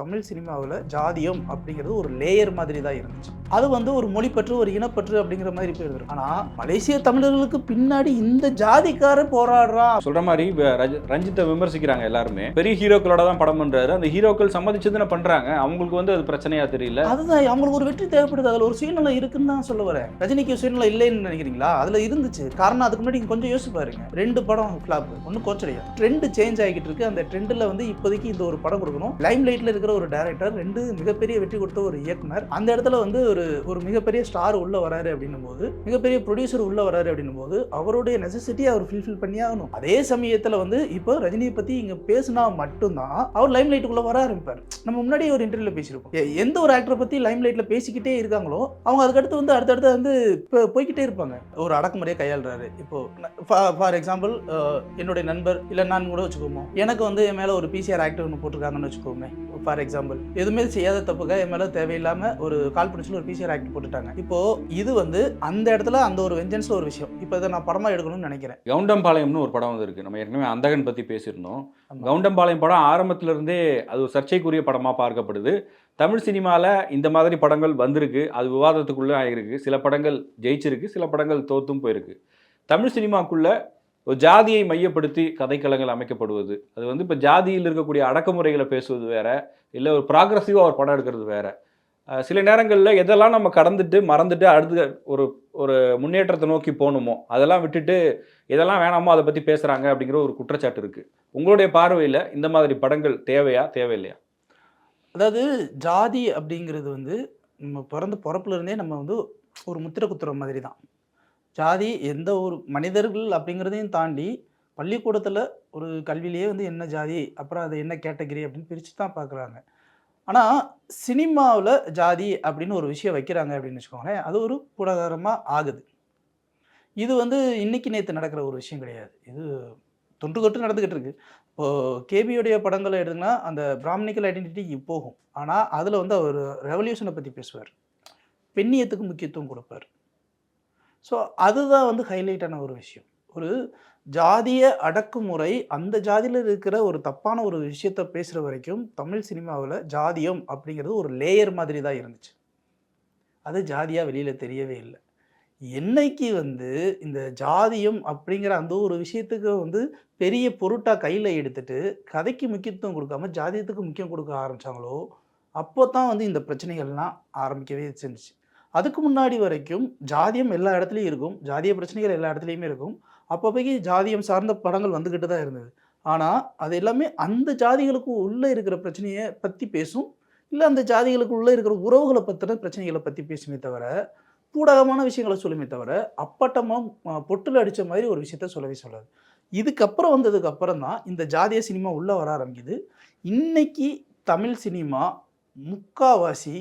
தமிழ் சினிமாவில் ஜாதியம் அப்படிங்கிறது ஒரு லேயர் மாதிரி தான் இருந்துச்சு. அது வந்து ஒரு மொழிப்பற்று ஒரு இனப்பற்று அப்படிங்கிற மாதிரி போயிருது ஆனால் மலேசிய தமிழர்களுக்கு பின்னாடி இந்த ஜாதிக்காரன் போராடுறான் சொல்ற மாதிரி ரஞ்சித்தை விமர்சிக்கிறாங்க எல்லாருமே. பெரிய ஹீரோக்களோட தான் படம் பண்றாரு. அந்த ஹீரோக்கள் சம்மதிச்சு தானே பண்றாங்க. அவங்களுக்கு வந்து அது பிரச்சனையா தெரியல. அதுதான் அவங்களுக்கு ஒரு வெற்றி தேவைப்படுது. அதில் ஒரு சுயநலம் இருக்குன்னு தான் சொல்ல வரேன். ரஜினிக்கு சுயநலம் இல்லைன்னு நினைக்கிறீங்களா? அதில் இருந்துச்சு. காரணம் அதுக்கு முன்னாடி கொஞ்சம் யோசிச்சு பாருங்க. ரெண்டு படம் ஃப்ளாப் ஒன்று கோச்சடையா. ட்ரெண்ட் சேஞ்ச் ஆகிட்டு இருக்கு. அந்த ட்ரெண்டில் வந்து இப்போதைக்கு இந்த ஒரு படம் கொடுக்கணும். லைம் லைட்டில் இருக்கிற ஒரு டேரக்டர் ரெண்டு மிகப்பெரிய வெற்றி கொடுத்த ஒரு இயக்குனர் அந்த இடத்துல வந்து ஒரு ஒரு மிகப்பெரிய ஸ்டார் உள்ள வராரு அப்படின்னும் போது மிகப்பெரிய ப்ரொடியூசர் உள்ள வராரு அப்படின்னும் போது அவருடைய நெசசிட்டி அவர் ஃபில்ஃபில் பண்ணி ஆகணும். அதே சமயத்தில் வந்து இப்போ ரஜினியை பற்றி இங்கே பேசினா மட்டும்தான் அவர் லைம் லைட்டுக்குள்ளே வர ஆரம்பிப்பார். நம்ம முன்னாடி ஒரு இன்டர்வியூல பேசியிருப்போம். எந்த ஒரு ஆக்டரை பற்றி லைம் லைட்டில் பேசிக்கிட்டே இருக்காங்களோ அவங்க அதுக்கடுத்து வந்து அடுத்தடுத்து வந்து இப்போ போய்க்கிட்டே இருப்பாங்க. ஒரு அடக்குமுறையை கையாளுறாரு. இப்போ ஃபார் எக்ஸாம்பிள் என்னுடைய நண்பர் இல்லை நான் கூட வச்சுக்கோமோ எனக்கு வந்து என் மேலே ஒரு பிசிஆர் ஆக்டர் ஒன்று போட்டிருக்காங்கன்னு வச்சுக்கோமே ஃபார் எக்ஸாம்பிள். எதுவுமே செய்யாத தப்புக்க என் மேலே தேவையில்லாமல் ஒரு கால் பிடிச்சில் ஒரு பிசிஆர் ஆக்டர் போட்டுட்டாங்க. இப்போ இது வந்து அந்த இடத்துல அந்த ஒரு வெஞ்சன்ஸில் ஒரு விஷயம். இப்போ இதை நான் படமாக எடுக்கணும்னு நினைக்கிறேன். கவுண்டம்பாளையம்னு ஒரு படம் வந்து இருக்கு நம்ம ஏற்கனவே அந்தகன் பத்தி பேசியிருந்தோம். கவுண்டம்பாளையம் படம் ஆரம்பத்துல இருந்தே அது ஒரு சர்ச்சைக்குரிய படமா பார்க்கப்படுது. தமிழ் சினிமால இந்த மாதிரி படங்கள் வந்திருக்கு. அது விவாதத்துக்குள்ள ஆகிருக்கு சில படங்கள் ஜெயிச்சிருக்கு. சில படங்கள் தோத்தும் போயிருக்கு. தமிழ் சினிமாக்குள்ள ஜாதியை மையப்படுத்தி கதைக்களங்கள் அமைக்கப்படுவது. அது வந்து இப்போ ஜாதியில் இருக்கக்கூடிய அடக்குமுறைகளை பேசுவது வேற இல்லை ஒரு ப்ராக்ரஸிவாக ஒரு படம் எடுக்கிறது வேற. சில நேரங்களில் எதெல்லாம் நம்ம கடந்துட்டு மறந்துட்டு அடுத்து ஒரு ஒரு முன்னேற்றத்தை நோக்கி போகணுமோ அதெல்லாம் விட்டுட்டு எதெல்லாம் வேணாமோ அதை பற்றி பேசுகிறாங்க அப்படிங்கிற ஒரு குற்றச்சாட்டு இருக்குது உங்களுடைய பார்வையில் இந்த மாதிரி படங்கள் தேவையா தேவையில்லையா? அதாவது ஜாதி அப்படிங்கிறது வந்து நம்ம பிறந்த பிறப்புலேருந்தே நம்ம வந்து ஒரு முத்திரை குத்துற மாதிரி தான் ஜாதி எந்த ஒரு மனிதர்கள் அப்படிங்கிறதையும் தாண்டி பள்ளிக்கூடத்தில் ஒரு கல்வியிலேயே வந்து என்ன ஜாதி அப்புறம் அது என்ன கேட்டகரி அப்படின்னு பிரித்து தான் பார்க்குறாங்க. ஆனால் சினிமாவில் ஜாதி அப்படின்னு ஒரு விஷயம் வைக்கிறாங்க அப்படின்னு வச்சுக்கோங்களேன் அது ஒரு புடகாரமாக ஆகுது. இது வந்து இன்னைக்கு நேற்று நடக்கிற ஒரு விஷயம் கிடையாது. இது தொன்று தொட்டு நடந்துக்கிட்டு இருக்கு. இப்போது கேபியோடைய படங்களை எடுத்தீங்கன்னா அந்த பிராமணிக்கல் ஐடென்டிட்டி போகும். ஆனால் அதில் வந்து அவர் ரெவல்யூஷனை பற்றி பேசுவார். பெண்ணியத்துக்கு முக்கியத்துவம் கொடுப்பார். ஸோ அதுதான் வந்து ஹைலைட்டான ஒரு விஷயம். ஒரு ஜாதிய அடக்குமுறை அந்த ஜாதியில் இருக்கிற ஒரு தப்பான ஒரு விஷயத்த பேசுகிற வரைக்கும் தமிழ் சினிமாவில் ஜாதியம் அப்படிங்கிறது ஒரு லேயர் மாதிரி தான் இருந்துச்சு. அது ஜாதியாக வெளியில் தெரியவே இல்லை. என்னைக்கு வந்து இந்த ஜாதியம் அப்படிங்கிற அந்த ஒரு விஷயத்துக்கு வந்து பெரிய பொருட்டாக கையில் எடுத்துட்டு கதைக்கு முக்கியத்துவம் கொடுக்காம ஜாதியத்துக்கு முக்கியம் கொடுக்க ஆரம்பித்தாங்களோ அப்போ தான் வந்து இந்த பிரச்சனைகள்லாம் ஆரம்பிக்கவே செஞ்சிச்சு. அதுக்கு முன்னாடி வரைக்கும் ஜாதியம் எல்லா இடத்துலையும் இருக்கும். ஜாதிய பிரச்சனைகள் எல்லா இடத்துலையுமே இருக்கும். அப்பப்போக்கி ஜாதியம் சார்ந்த படங்கள் வந்துக்கிட்டு தான் இருந்தது. ஆனால் அது எல்லாமே அந்த ஜாதிகளுக்கு உள்ளே இருக்கிற பிரச்சனையை பற்றி பேசும். இல்லை அந்த ஜாதிகளுக்கு உள்ளே இருக்கிற உறவுகளை பற்றின பிரச்சனைகளை பற்றி பேசுமே தவிர பூடகமான விஷயங்களை சொல்லுமே தவிர அப்பட்டமாக பொட்டில் அடித்த மாதிரி ஒரு விஷயத்த சொல்லவே சொல்லாது. இதுக்கப்புறம் வந்ததுக்கு அப்புறம் தான் இந்த ஜாதிய சினிமா உள்ளே வர ஆரம்பிக்குது. இன்னைக்கு தமிழ் சினிமா முக்காவாசி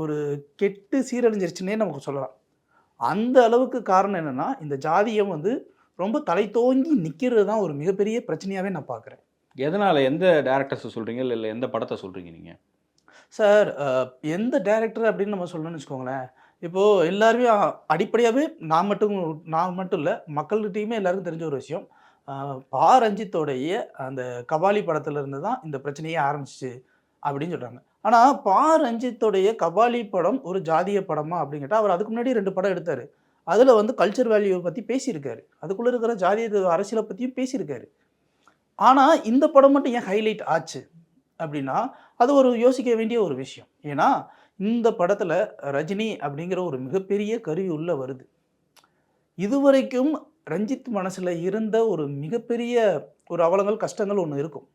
ஒரு கெட்டு சீரழிஞ்சிருச்சுன்னே நமக்கு சொல்லலாம். அந்த அளவுக்கு காரணம் என்னென்னா இந்த ஜாதியம் வந்து ரொம்ப தலை தோங்கி நிற்கிறது தான் ஒரு மிகப்பெரிய பிரச்சனையாகவே நான் பார்க்குறேன். எதனால்? எந்த டேரக்டர்ஸை சொல்கிறீங்க இல்லை இல்லை எந்த படத்தை சொல்கிறீங்க நீங்கள் சார் எந்த டேரக்டர் அப்படின்னு நம்ம சொல்லணும்னு வச்சுக்கோங்களேன். இப்போது எல்லாருமே அடிப்படையாகவே நான் மட்டும் நான் மட்டும் இல்லை மக்கள்கிட்டையுமே எல்லாருக்கும் தெரிஞ்ச ஒரு விஷயம். பா ரஞ்சித்தோடைய அந்த கபாலி படத்துல இருந்து தான் இந்த பிரச்சனையே ஆரம்பிச்சிச்சு. அப்படின்னு சொல்கிறாங்க ஆனால் பா ரஞ்சித்துடைய கபாலி படம் ஒரு ஜாதிய படமா அப்படின்னு கேட்டால் அவர் அதுக்கு முன்னாடி ரெண்டு படம் எடுத்தார். அதில் வந்து கல்ச்சர் வேல்யூவை பற்றி பேசியிருக்காரு. அதுக்குள்ளே இருக்கிற ஜாதிய அரசியலை பற்றியும் பேசியிருக்காரு. ஆனால் இந்த படம் மட்டும் ஏன் ஹைலைட் ஆச்சு அப்படின்னா அது ஒரு யோசிக்க வேண்டிய ஒரு விஷயம். ஏன்னா இந்த படத்தில் ரஜினி அப்படிங்கிற ஒரு மிகப்பெரிய கருவி உள்ளே வருது. இதுவரைக்கும் ரஞ்சித் மனசில் இருந்த ஒரு மிகப்பெரிய ஒரு அவலங்கள் கஷ்டங்கள் ஒன்று இருக்கும்.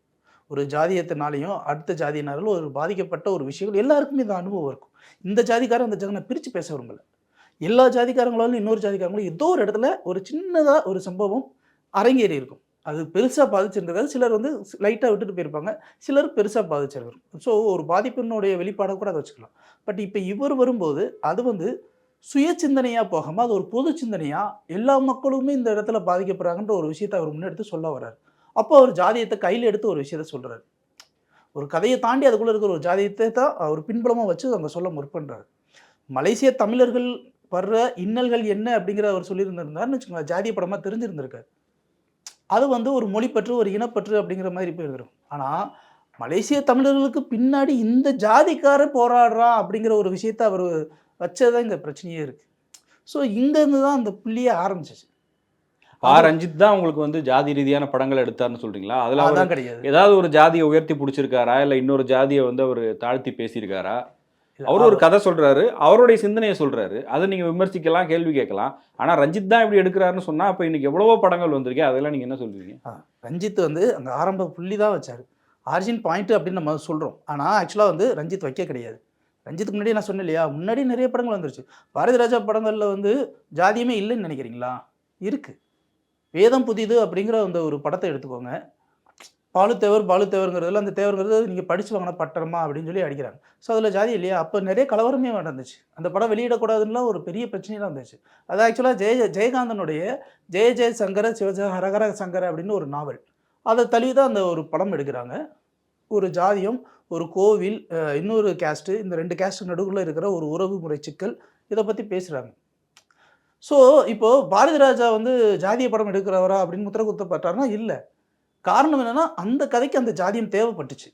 ஒரு ஜாதியத்தினாலையும் அடுத்த ஜாதியினாலும் ஒரு பாதிக்கப்பட்ட ஒரு விஷயங்கள் எல்லாருக்குமே இந்த அனுபவம் இருக்கும். இந்த ஜாதிக்காரன் அந்த ஜாதி பிரித்து பேச விரும்பல எல்லா ஜாதிக்காரங்களாலும் இன்னொரு ஜாதிக்காரங்களும் ஏதோ ஒரு இடத்துல ஒரு சின்னதாக ஒரு சம்பவம் அரங்கேறி இருக்கும். அது பெருசாக பாதிச்சிருந்தது. சிலர் வந்து லைட்டாக விட்டுட்டு போயிருப்பாங்க. சிலர் பெருசாக பாதிச்சிருக்கும் ஸோ ஒரு பாதிப்பினுடைய வெளிப்பாடாக கூட அதை வச்சுக்கலாம். பட் இப்போ இவர் வரும்போது அது வந்து சுய சிந்தனையாக போகாமல் அது ஒரு பொது சிந்தனையாக எல்லா மக்களுமே இந்த இடத்துல பாதிக்கப்படுறாங்கன்ற ஒரு விஷயத்தை அவர் முன்னெடுத்து சொல்ல வர்றாரு. அப்போ அவர் ஜாதியத்தை கையில் எடுத்து ஒரு விஷயத்த சொல்கிறாரு ஒரு கதையை தாண்டி அதுக்குள்ளே இருக்கிற ஒரு ஜாதியத்தை தான் அவர் பின்புலமாக வச்சு அங்கே சொல்ல முற்பண்றாரு மலேசிய தமிழர்கள் வர்ற இன்னல்கள் என்ன அப்படிங்கிற அவர் சொல்லியிருந்திருந்தாருன்னு வச்சுக்கோங்க ஜாதிய படமாக தெரிஞ்சிருந்திருக்காரு. அது வந்து ஒரு மொழிப்பற்று ஒரு இனப்பற்று அப்படிங்கிற மாதிரி போயிருந்துரும் ஆனால் மலேசிய தமிழர்களுக்கு பின்னாடி இந்த ஜாதிக்காரர் போராடுறான் அப்படிங்கிற ஒரு விஷயத்த அவர் வச்சதான் இந்த பிரச்சனையே இருக்குது ஸோ இங்கேருந்து தான் அந்த புள்ளியே ஆரம்பிச்சிச்சு. பா ரஞ்சித் தான் உங்களுக்கு வந்து ஜாதி ரீதியான படங்கள் எடுத்தாருன்னு சொல்றீங்களா? அதுல அவர் அதான் கிடையாது. ஏதாவது ஒரு ஜாதியை உயர்த்தி பிடிச்சிருக்காரா? இல்ல இன்னொரு ஜாதியை வந்து அவர் தாழ்த்தி பேசியிருக்காரா? அவர் ஒரு கதை சொல்றாரு. அவருடைய சிந்தனையை சொல்றாரு. அதை நீங்க விமர்சிக்கலாம் கேள்வி கேட்கலாம். ஆனா ரஞ்சித் தான் இப்படி எடுக்கிறாருன்னு சொன்னா அப்ப இன்னைக்கு எவ்வளவோ படங்கள் வந்திருக்கு அதெல்லாம் நீங்க என்ன சொல்றீங்க ரஞ்சித் வந்து அங்கே ஆரம்ப புள்ளி தான் வச்சார். ஆரிஜின் பாயிண்ட் அப்படின்னு நம்ம சொல்கிறோம் ஆனால் ஆக்சுவலாக வந்து ரஞ்சித் வைக்க கிடையாது. ரஞ்சித்துக்கு முன்னாடி நான் சொன்னேன் இல்லையா? முன்னாடி நிறைய படங்கள் வந்துருச்சு. பாரதி ராஜா படங்களில் வந்து ஜாதியமே இல்லைன்னு நினைக்கிறீங்களா? இருக்கு. வேதம் புதிது அப்படிங்கிற அந்த ஒரு படத்தை எடுத்துக்கோங்க. பாலுத்தேவர் பாலுத்தேவருங்கிறதுல அந்த தேவருங்கிறது நீங்கள் படித்து வாங்கின பட்டரமா அப்படின்னு சொல்லி அடிக்கிறாங்க. ஸோ அதில் ஜாதி இல்லையா? அப்போ நிறைய கலவரமே நடந்துச்சு அந்த படம் வெளியிடக்கூடாதுன்னா ஒரு பெரிய பிரச்சனையெல்லாம் இருந்துச்சு. அது ஆக்சுவலாக ஜெய ஜெயகாந்தனுடைய ஜெய ஜெய சங்கர சிவஜ ஹரஹர சங்கர அப்படின்னு ஒரு நாவல். அதை தழுவி தான் அந்த ஒரு படம் எடுக்கிறாங்க. ஒரு ஜாதியம் ஒரு கோவில் இன்னொரு கேஸ்ட்டு இந்த ரெண்டு கேஸ்ட்டு நடுவில் இருக்கிற ஒரு உறவு முறை சிக்கல் இதை பற்றி பேசுகிறாங்க ஸோ இப்போது பாரதி ராஜா வந்து ஜாதிய படம் எடுக்கிறவரா அப்படின்னு முத்திர குத்தப்பட்டார்னா இல்லை. காரணம் என்னென்னா அந்த கதைக்கு அந்த ஜாதியம் தேவைப்பட்டுச்சு.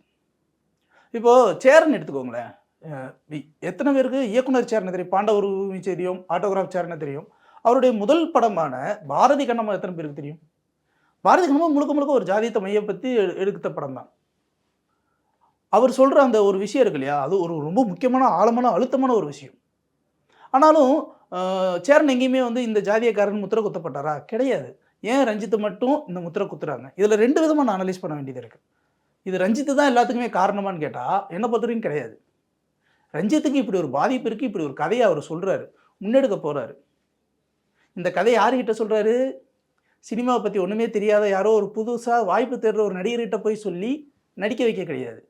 இப்போது சேரன் எடுத்துக்கோங்களேன். எத்தனை பேருக்கு? இயக்குனர் சேரனை தெரியும் பாண்டவர் பூமி தெரியும் ஆட்டோகிராஃப் சேரனை தெரியும். அவருடைய முதல் படமான பாரதி கண்ணம்மா எத்தனை பேருக்கு தெரியும்? பாரதி கண்ணம்மா முழுக்க முழுக்க ஒரு ஜாதியத்தை மையப்படுத்தி எடுத்த படம் தான். அவர் சொல்கிற அந்த ஒரு விஷயம் இருக்கு இல்லையா? அது ஒரு ரொம்ப முக்கியமான ஆழமான அழுத்தமான ஒரு விஷயம். ஆனாலும் சேரன் எங்கேயுமே வந்து இந்த ஜாதியக்காரன் முத்திரை குத்தப்பட்டாரா? கிடையாது. ஏன் ரஞ்சித்து மட்டும் இந்த முத்திரை குத்துறாங்க? இதில் ரெண்டு விதமாக நான் அனலைஸ் பண்ண வேண்டியது இருக்குது இது ரஞ்சித்து தான் எல்லாத்துக்குமே காரணமான்னு கேட்டால் என்னை பொறுத்தவரைக்கும் கிடையாது. ரஞ்சித்துக்கு இப்படி ஒரு பாதிப்பு இருக்குது இப்படி ஒரு கதையை அவர் சொல்கிறாரு முன்னெடுக்க போகிறாரு இந்த கதை யாருக்கிட்ட சொல்கிறாரு சினிமாவை பற்றி ஒன்றுமே தெரியாத யாரோ ஒரு புதுசாக வாய்ப்பு தேடுற ஒரு நடிகர்கிட்ட போய் சொல்லி நடிக்க வைக்க கிடையாது.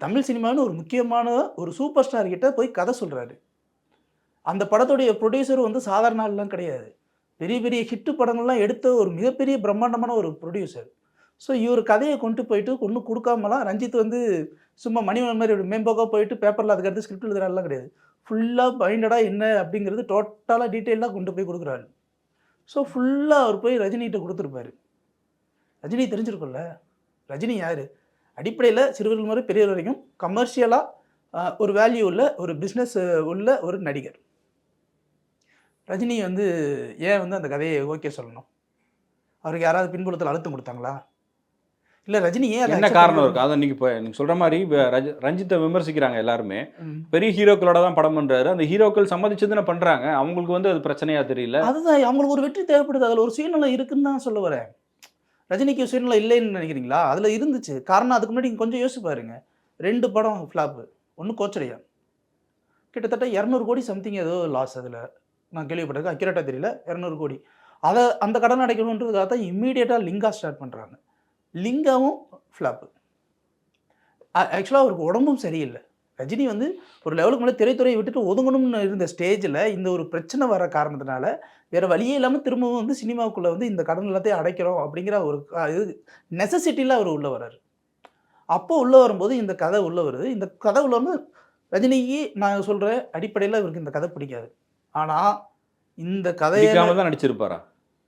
தமிழ் சினிமான்னு ஒரு முக்கியமான ஒரு சூப்பர் ஸ்டார்கிட்ட போய் கதை சொல்கிறாரு அந்த படத்துடைய ப்ரொடியூசர் வந்து சாதாரண ஆள்லாம் கிடையாது. பெரிய பெரிய ஹிட்டு படங்கள்லாம் எடுத்த ஒரு மிகப்பெரிய பிரம்மாண்டமான ஒரு ப்ரொடியூசர் ஸோ இவர் கதையை கொண்டு போயிட்டு கொண்டு கொடுக்காமலாம் ரஞ்சித் வந்து சும்மா மணிவன் மாதிரி ஒரு மேம்போக்காக போயிட்டு பேப்பரில் அதுக்கடுத்து ஸ்கிரிப்ட் எழுதுறாருலாம் கிடையாது. ஃபுல்லாக பைண்டடாக என்ன அப்படிங்கிறது டோட்டலாக டீட்டெயிலாக கொண்டு போய் கொடுக்குறாரு. ஸோ ஃபுல்லாக அவர் போய் ரஜினிகிட்ட கொடுத்துருப்பாரு. ரஜினி தெரிஞ்சிருக்கும்ல? ரஜினி யார்? அடிப்படையில் சிறுவர்கள் முறை பெரியவர் வரைக்கும் கமர்ஷியலாக ஒரு வேல்யூ உள்ள ஒரு பிஸ்னஸ் உள்ள ஒரு நடிகர். ரஜினி வந்து ஏன் வந்து அந்த கதையை ஓகே சொல்லணும்? அவருக்கு யாராவது பின்புலத்தில் அழுத்தம் கொடுத்தாங்களா? இல்லை ரஜினி ஏன் என்ன காரணம் பண்ணல? இருக்கு? அதை நீங்க இப்போ நீங்க சொல்ற மாதிரி ரஜ- ரஞ்சித்தை விமர்சிக்கிறாங்க எல்லாருமே. பெரிய ஹீரோக்களோட தான் படம் பண்றாரு. அந்த ஹீரோக்கள் சம்மதிச்சதுன்னு பண்றாங்க. அவங்களுக்கு வந்து அது பிரச்சனையா தெரியல. அதுதான் அவங்களுக்கு ஒரு வெற்றி தேவைப்படுது. அதில் ஒரு சுயநலம் இருக்குன்னு தான் சொல்ல வரேன். ரஜினிக்கு சுயநலம் இல்லைன்னு நினைக்கிறீங்களா? அதில் இருந்துச்சு. காரணம் அதுக்கு முன்னாடி கொஞ்சம் யோசிச்சு பாருங்க. ரெண்டு படம் ஃப்ளாப்பு ஒன்று கோச்சடையா கிட்டத்தட்ட இரநூறு கோடி சம்திங் ஏதோ லாஸ் அதில். நான் கேள்விப்பட்டிருக்கேன். அக்யூரேட்டாக தெரியல. இரநூறு கோடி. அதை அந்த கடன் அடைக்கணுன்றதுக்காக தான் இம்மீடியட்டாக லிங்கா ஸ்டார்ட் பண்ணுறாங்க லிங்காவும் ஃப்ளாப்பு ஆக்சுவலாக அவருக்கு உடம்பும் சரியில்லை. ரஜினி வந்து ஒரு லெவலுக்கு மேலே திரைத்துறையை விட்டுட்டு ஒதுங்கணும்னு இருந்த ஸ்டேஜில் இந்த ஒரு பிரச்சனை வர காரணத்தினால வேறு வழியே இல்லாமல் திரும்பவும் வந்து சினிமாவுக்குள்ளே வந்து இந்த கடன் எல்லாத்தையும் அடைக்கிறோம் அப்படிங்கிற ஒரு க- இது நெசசிட்டியில் அவர் உள்ளே வர்றாரு. அப்போ உள்ளே வரும்போது இந்த கதை உள்ளே வருது. இந்த கதை உள்ள வந்து ரஜினிக்கு நான் சொல்கிற அடிப்படையில் இவருக்கு இந்த கதை பிடிக்காது. ஆனால் இந்த கதையை தான் நடிச்சிருப்பாரா?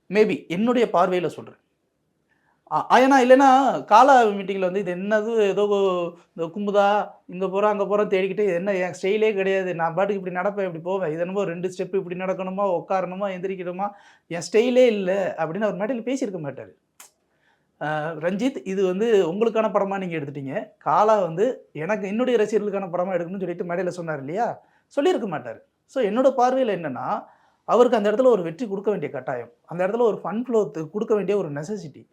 மேபி என்னுடைய பார்வையில் சொல்கிறேன் ஏன்னா இல்லைன்னா காலா மீட்டிங்கில் வந்து இது என்னது ஏதோ இந்த கும்புதா இங்கே போகிறோம் அங்கே போகிறோம் தேடிக்கிட்டு இது என்ன என் ஸ்டைலே கிடையாது. நான் பாட்டுக்கு இப்படி நடப்பேன் இப்படி போவேன். இது என்னமோ ரெண்டு ஸ்டெப் இப்படி நடக்கணுமா உட்காரணுமா எந்திரிக்கணுமா? என் ஸ்டைலே இல்லை அப்படின்னு அவர் மேடையில் பேசியிருக்க மாட்டார். ரஞ்சித் இது வந்து உங்களுக்கான படமாக நீங்கள் எடுத்துட்டீங்க. காலா வந்து எனக்கு என்னுடைய ரசிகர்களுக்கான படமாக எடுக்கணும்னு சொல்லிட்டு மேடையில் சொன்னார் இல்லையா? சொல்லியிருக்க மாட்டார். ஸோ என்னோட பார்வையில் என்னென்னா அவருக்கு அந்த இடத்துல ஒரு வெற்றி கொடுக்க வேண்டிய கட்டாயம். அந்த இடத்துல ஒரு ஃபன் ஃப்ளோ கொடுக்க வேண்டிய ஒரு நெசசிட்டி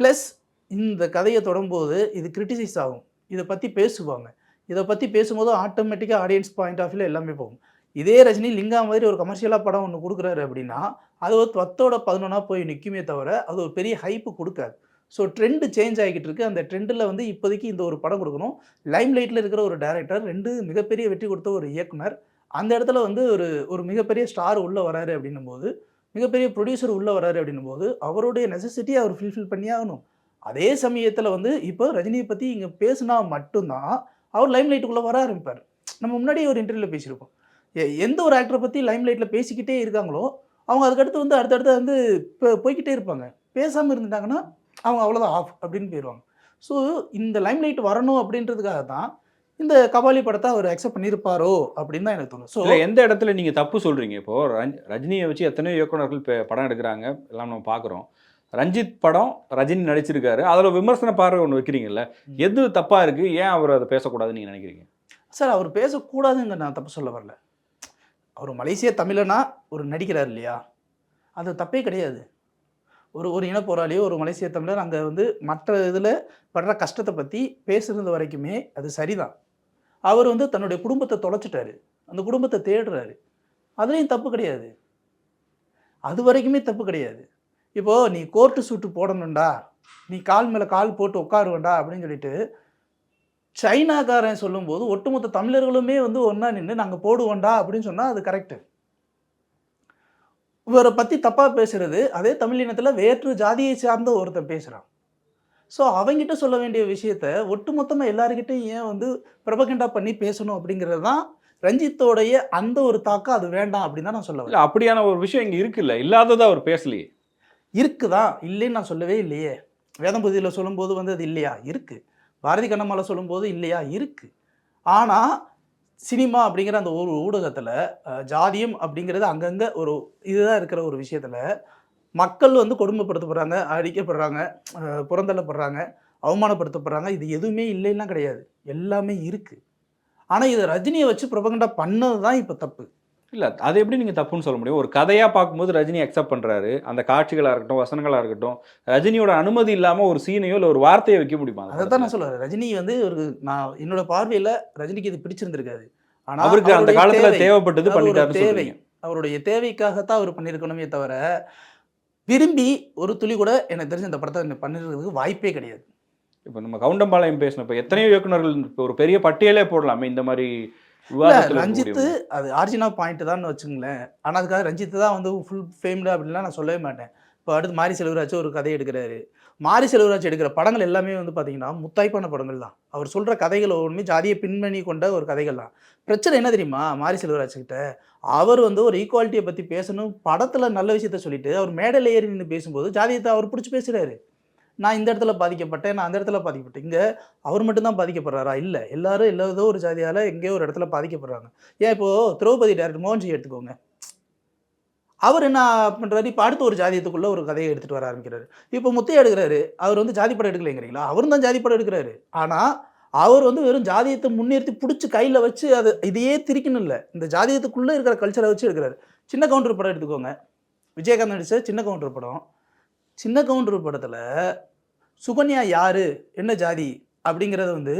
ப்ளஸ் இந்த கதையை தொடரும்போது இது கிரிட்டிசைஸ் ஆகும். இதை பற்றி பேசுவாங்க. இதை பற்றி பேசும்போது ஆட்டோமேட்டிக்காக ஆடியன்ஸ் பாயிண்ட் ஆஃப் வியூவில் எல்லாமே போகும். இதே ரஜினி லிங்கா மாதிரி ஒரு கமர்ஷியலாக படம் ஒன்று கொடுக்குறாரு அப்படின்னா அது ஒரு பத்தோட பதினொன்னா போய் நிற்குமே தவிர அது ஒரு பெரிய ஹைப்பு கொடுக்காது. ஸோ ட்ரெண்டு சேஞ்ச் ஆகிக்கிட்டு இருக்கு. அந்த ட்ரெண்டில் வந்து இப்போதைக்கு இந்த ஒரு படம் கொடுக்கணும். லைம் லைட்டில் இருக்கிற ஒரு டேரக்டர் ரெண்டு மிகப்பெரிய வெற்றி கொடுத்த ஒரு இயக்குனர் அந்த இடத்துல வந்து ஒரு ஒரு மிகப்பெரிய ஸ்டார் உள்ளே வராரு அப்படின்னும் போது மிகப்பெரிய ப்ரொடியூசர் உள்ளே வராரு அப்படின்னும் போது அவருடைய நெசசிட்டியை அவர் ஃபுல்ஃபில் பண்ணி ஆகணும். அதே சமயத்தில் வந்து இப்போ ரஜினியை பற்றி இங்கே பேசுனா மட்டும்தான் அவர் லைம் லைட்டுக்குள்ளே வர ஆரம்பிப்பார். நம்ம முன்னாடியே ஒரு இன்டர்வியூவில் பேசியிருக்கோம் எந்த ஒரு ஆக்டரை பற்றி லைம் லைட்டில் பேசிக்கிட்டே இருக்காங்களோ அவங்க அதுக்கடுத்து வந்து அடுத்தடுத்து வந்து இப்போ போய்க்கிட்டே இருப்பாங்க. பேசாமல் இருந்துட்டாங்கன்னா அவங்க அவ்வளோதான் ஆஃப் அப்படின்னு போயிடுவாங்க ஸோ இந்த லைம் லைட் வரணும் அப்படின்றதுக்காக தான் இந்த கபாலி படத்தை அவர் அக்செப்ட் பண்ணியிருப்பாரோ அப்படின்னு தான் எனக்கு தோணும் ஸோ எந்த இடத்துல நீங்க தப்பு சொல்றீங்க? இப்போ ரஞ்- ரஜினியை வச்சு எத்தனையோ இயக்குனர்கள் இப்ப படம் எடுக்கிறாங்க எல்லாம் நம்ம பார்க்குறோம் ரஞ்சித் படம் ரஜினி நடிச்சிருக்காரு. அதில் விமர்சன பார்வை ஒன்று வைக்கிறீங்கல்ல எது தப்பா இருக்கு? ஏன் அவர் அதை பேசக்கூடாதுன்னு நீங்க நினைக்கிறீங்க? சார் அவர் பேசக்கூடாதுங்க நான் தப்பு சொல்ல வரல. அவர் மலேசிய தமிழனா? ஒரு நடிக்கிறார் இல்லையா? அது தப்பே கிடையாது. ஒரு ஒரு இன போராளியோ ஒரு மலேசிய தமிழர் அங்கே வந்து மற்ற இதில் படுற கஷ்டத்தை பற்றி பேசுறது வரைக்குமே அது சரிதான். அவர் வந்து தன்னுடைய குடும்பத்தை தொலைச்சிட்டாரு. அந்த குடும்பத்தை தேடுறாரு. அதுலேயும் தப்பு கிடையாது. அது வரைக்குமே தப்பு கிடையாது. இப்போது நீ கோர்ட்டு சூட்டு போடணும்டா. நீ கால் மேலே கால் போட்டு உட்காருவேண்டா அப்படின்னு சொல்லிட்டு சைனாக்காரன் சொல்லும்போது ஒட்டுமொத்த தமிழர்களுமே வந்து ஒன்றா நின்று நாங்கள் போடுவோண்டா அப்படின்னு சொன்னால் அது கரெக்டு இவரை பற்றி தப்பாக பேசுகிறது அதே தமிழ் இனத்தில் வேற்று ஜாதியை சார்ந்த ஒருத்தன் பேசுகிறான் ஸோ அவங்கிட்ட சொல்ல வேண்டிய விஷயத்த ஒட்டுமொத்தமாக எல்லாருக்கிட்டையும் ஏன் வந்து பிரபகண்டா பண்ணி பேசணும் அப்படிங்கிறது தான் ரஞ்சித்தோடைய அந்த ஒரு தாக்கம் அது வேண்டாம் அப்படின்னு தான் நான் சொல்ல அப்படியான ஒரு விஷயம் இங்க இருக்குல்ல இல்லாததை அவர் பேசலையே. இருக்குதா? இல்லைன்னு நான் சொல்லவே இல்லையே. வேதம்பதியில் சொல்லும்போது வந்து அது இல்லையா? இருக்குது பாரதி கண்ணம்மால சொல்லும்போது இல்லையா? இருக்குது ஆனால் சினிமா அப்படிங்கிற அந்த ஒரு ஊடகத்தில் ஜாதியம் அப்படிங்கிறது அங்கங்கே ஒரு இதுதான் இருக்கிற ஒரு விஷயத்தில் மக்கள் வந்து கொடுமைப்படுத்தப்படுறாங்க அடிக்கப்படுறாங்க புறந்தள்ளப்படுறாங்க அவமானப்படுத்தப்படுறாங்க. இது எதுவுமே இல்லைன்னா கிடையாது. எல்லாமே இருக்குது ஆனால் இதை ரஜினியை வச்சு பிரபகண்டா பண்ணது தான் இப்போ தப்பு. இல்ல அது எப்படி நீங்க தப்புன்னு சொல்ல முடியும்? ஒரு கதையா பார்க்கும்போது ரஜினி அக்செப்ட் பண்றாரு. அந்த காட்சிகளா இருக்கட்டும் வசனங்களா இருக்கட்டும் ரஜினியோட அனுமதி இல்லாம ஒரு சீனையோ இல்ல ஒரு வார்த்தையை வைக்க முடியுமா அதை தான் நான் சொல்லுவேன். ரஜினி வந்து ஒரு நான் என்னோட பார்வையில் ரஜினிக்கு இது பிடிச்சிருந்திருக்காது. ஆனா அவருக்கு அந்த காலத்துல தேவை, தேவைப்பட்டது பண்ணிட்டாருன்னு தேவை அவருடைய தேவைக்காகத்தான் அவர் பண்ணியிருக்கணுமே தவிர விரும்பி ஒரு துளி கூட எனக்கு தெரிஞ்ச இந்த படத்தை பண்ணிருக்கிறதுக்கு வாய்ப்பே கிடையாது. இப்போ நம்ம கவுண்டம்பாளையம் பேசினப்ப எத்தனையோ இயக்குனர்கள் இப்போ ஒரு பெரிய பட்டியலே போடலாமே இந்த மாதிரி ரஞ்சித்து. அது ஆர்ஜினா பாயிண்ட் தான் வச்சுங்களேன் ஆனால் அதுக்காக ரஞ்சித்து தான் வந்து ஃபுல் ஃபேம்டு அப்படின்லாம் நான் சொல்லவே மாட்டேன். இப்போ அடுத்து மாரி செல்வராஜ் ஒரு கதை எடுக்கிறாரு. மாரி செல்வராஜ் எடுக்கிற படங்கள் எல்லாமே வந்து பார்த்தீங்கன்னா முத்தாய்ப்பான படங்கள் தான். அவர் சொல்கிற கதைகள் ஒன்றுமே ஜாதியை பின்பணி கொண்ட ஒரு கதைகள் தான். பிரச்சனை என்ன தெரியுமா? மாரி செல்வராஜ் கிட்ட. அவர் வந்து ஒரு ஈக்குவாலிட்டியை பற்றி பேசணும் படத்தில் நல்ல விஷயத்த சொல்லிட்டு அவர் மேடையில் ஏறி நின்று பேசும்போது ஜாதியத்தை அவர் பிடிச்சி பேசுகிறாரு நான் இந்த இடத்துல பாதிக்கப்பட்டேன் நான் அந்த இடத்துல பாதிக்கப்பட்டேன். இங்கே அவர் மட்டும்தான் பாதிக்கப்படுறாரா? இல்லை. எல்லாரும் எல்லா ஏதோ ஒரு ஜாதியால் எங்கேயோ ஒரு இடத்துல பாதிக்கப்படுறாங்க. ஏன் இப்போது திரௌபதி டேரக்டர் மோகன்ஜி எடுத்துக்கோங்க. அவர் என்ன பண்ணுறாரு இப்போ அடுத்த ஒரு ஜாதியத்துக்குள்ளே ஒரு கதையை எடுத்துகிட்டு வர ஆரம்பிக்கிறாரு. இப்போ முத்தையா எடுக்கிறாரு. அவர் வந்து ஜாதி படம் எடுக்கலைங்கிறீங்களா? அவரும் தான் ஜாதி படம் எடுக்கிறாரு. ஆனால் அவர் வந்து வெறும் ஜாதியத்தை முன்னிறுத்தி பிடிச்சி கையில் வச்சு அது இதையே திரிக்கணும் இல்லை. இந்த ஜாதியத்துக்குள்ளே இருக்கிற கல்ச்சரை வச்சு எடுக்கிறாரு. சின்ன கவுண்டர் படம் எடுத்துக்கோங்க. விஜயகாந்த் நடித்த சின்ன கவுண்டர் படம். சின்ன கவுண்டர் படத்தில் சுகன்யா யாரு? என்ன ஜாதி? அப்படிங்கிறத வந்து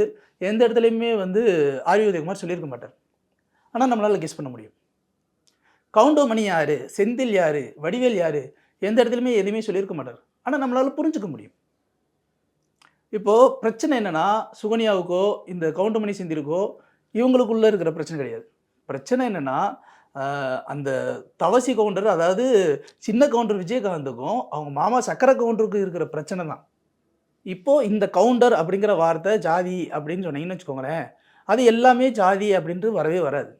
எந்த இடத்துலையுமே வந்து ஆர்வி உதயகுமார் சொல்லியிருக்க மாட்டார். ஆனால் நம்மளால் கெஸ் பண்ண முடியும். கவுண்டமணி யார்? செந்தில் யார்? வடிவேல் யார்? எந்த இடத்துலையுமே எதுவுமே சொல்லியிருக்க மாட்டார். ஆனால் நம்மளால் புரிஞ்சுக்க முடியும். இப்போது பிரச்சனை என்னென்னா சுகன்யாவுக்கோ இந்த கவுண்டமணி செந்திலுக்கோ இவங்களுக்குள்ளே இருக்கிற பிரச்சனை கிடையாது. பிரச்சனை என்னென்னா அந்த தவசி கவுண்டர் அதாவது சின்ன கவுண்டர் விஜயகாந்துக்கும் அவங்க மாமா சக்கர கவுண்டருக்கும் இருக்கிற பிரச்சனை தான். இப்போது இந்த கவுண்டர் அப்படிங்கிற வார்த்தை ஜாதி அப்படின்னு சொன்னீங்கன்னு வச்சுக்கோங்களேன் அது எல்லாமே ஜாதி அப்படின்ட்டு வரவே வராது.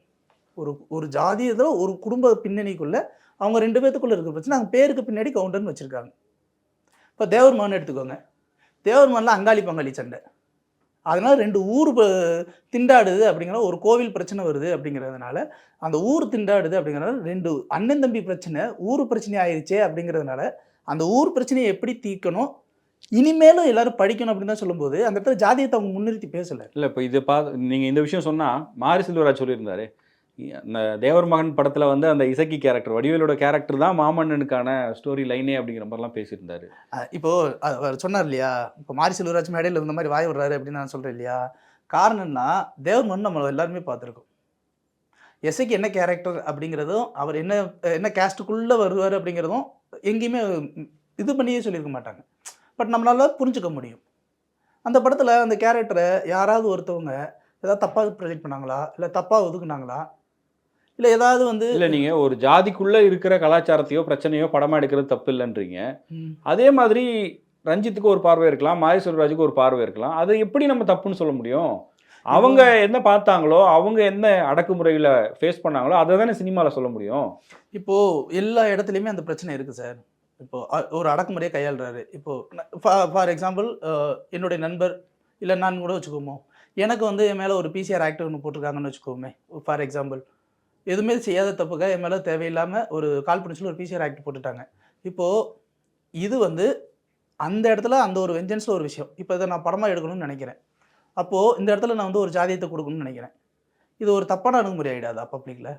ஒரு ஒரு ஜாதியத்தில் ஒரு குடும்ப பின்னணிக்குள்ள அவங்க ரெண்டு பேர்த்துக்குள்ளே இருக்கிற பிரச்சனை. அவங்க பேருக்கு பின்னாடி கவுண்டர்னு வச்சுருக்காங்க. இப்போ தேவர் மகன் எடுத்துக்கோங்க. தேவர் மகனில் அங்காளி பங்காளி சண்டை. அதனால் ரெண்டு ஊர் திண்டாடுது அப்படிங்கிற ஒரு கோவில் பிரச்சனை வருது அப்படிங்கிறதுனால அந்த ஊர் திண்டாடுது அப்படிங்கிறதுனால ரெண்டு அண்ணன் தம்பி பிரச்சனை ஊர் பிரச்சனை ஆயிடுச்சே அப்படிங்கிறதுனால அந்த ஊர் பிரச்சனையை எப்படி தீர்க்கணும்? இனிமேலும் எல்லாரும் படிக்கணும் அப்படின்னு தான் சொல்லும்போது அந்த இடத்துல ஜாதியத்தை அவங்க முன்னிறுத்தி பேசல. இல்லை இப்போ இதை பார்த்து நீங்கள் இந்த விஷயம் சொன்னால் மாரி செல்வராஜ் சொல்லியிருந்தாரு. அந்த தேவர் மகன் படத்தில் வந்து அந்த இசக்கி கேரக்டர் வடிவேலோட கேரக்டர் தான் மாமன்னனுக்கான ஸ்டோரி லைனே அப்படிங்கிற மாதிரிலாம் பேசியிருந்தாரு. இப்போது அவர் சொன்னார் இல்லையா இப்போ மாரி செல்வராஜ் மேடையில் இந்த மாதிரி வாய் விடுறாரு அப்படின்னு நான் சொல்கிறேன் இல்லையா காரணம்னா தேவர்மன் நம்ம எல்லாருமே பார்த்துருக்கோம். எஸ்ஐக்கு என்ன கேரக்டர் அப்படிங்கிறதும் அவர் என்ன என்ன கேஸ்ட்டுக்குள்ளே வருவார் அப்படிங்கிறதும் எங்கேயுமே இது பண்ணியே சொல்லியிருக்க மாட்டாங்க. பட் நம்மளால் புரிஞ்சுக்க முடியும். அந்த படத்தில் அந்த கேரக்டரை யாராவது ஒருத்தவங்க ஏதாவது தப்பாக ப்ரொஜெக்ட் பண்ணாங்களா இல்லை தப்பாக ஒதுக்குனாங்களா இல்லை ஏதாவது வந்து இல்ல நீங்க ஒரு ஜாதிக்குள்ள இருக்கிற கலாச்சாரத்தையோ பிரச்சனையோ படமா எடுக்கிறது தப்பு இல்லைன்றீங்க. அதே மாதிரி ரஞ்சித்துக்கு ஒரு பார்வை இருக்கலாம் மாரி செல்வராஜுக்கு ஒரு பார்வை இருக்கலாம். அதை எப்படி நம்ம தப்புன்னு சொல்ல முடியும்? அவங்க என்ன பார்த்தாங்களோ அவங்க என்ன அடக்குமுறைகளை ஃபேஸ் பண்ணாங்களோ அதை தானே சினிமாவில் சொல்ல முடியும்? இப்போது எல்லா இடத்துலையுமே அந்த பிரச்சனை இருக்குது சார். இப்போ அ- ஒரு அடக்குமுறையை கையாளுறாரு. இப்போ ஃபார் எக்ஸாம்பிள் என்னுடைய நண்பர் இல்லை நான் கூட வச்சுக்கோமோ எனக்கு வந்து என் மேலே ஒரு பிசிஆர் ஆக்ட் ஒன்று போட்டிருக்காங்கன்னு வச்சுக்கோமே ஃபார் எக்ஸாம்பிள் எதுவுமே செய்யாத தப்புக்க என் மேலே தேவையில்லாமல் ஒரு கால் பண்ணி சொல்லி ஒரு பிசிஆர் ஆக்ட் போட்டுட்டாங்க. இப்போது இது வந்து அந்த இடத்துல அந்த ஒரு வெஞ்சன்ஸில் ஒரு விஷயம். இப்போ இதை நான் படமாக எடுக்கணும்னு நினைக்கிறேன். அப்போது இந்த இடத்துல நான் வந்து ஒரு ஜாதியத்தை கொடுக்கணும்னு நினைக்கிறேன். இது ஒரு தப்பான அணுகுமுறை ஆகிடாதா பப்ளிக்கில்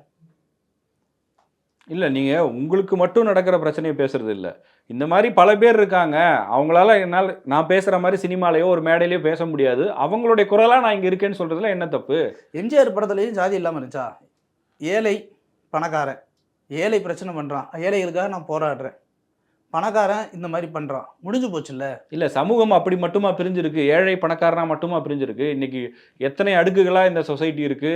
இல்லை நீங்கள் உங்களுக்கு மட்டும் நடக்கிற பிரச்சனையை பேசுறது இல்லை. இந்த மாதிரி பல பேர் இருக்காங்க. அவங்களால என்னால் நான் பேசுகிற மாதிரி சினிமாலேயோ ஒரு மேடையிலையோ பேச முடியாது. அவங்களுடைய குரலாக நான் இங்கே இருக்கேன்னு சொல்கிறதுல என்ன தப்பு? எம்ஜிஆர் படத்துலையும் ஜாதி இல்லாமல் இருந்துச்சா? ஏழை பணக்காரன். ஏழை பிரச்சனை பண்ணுறான் ஏழைகளுக்காக நான் போராடுறேன். பணக்காரன் இந்த மாதிரி பண்ணுறான் முடிஞ்சு போச்சுல்ல? இல்லை சமூகம் அப்படி மட்டுமா பிரிஞ்சிருக்கு? ஏழை பணக்காரனா மட்டுமா பிரிஞ்சிருக்கு? இன்னைக்கு எத்தனை அடுக்குகளாக இந்த சொசைட்டி இருக்கு?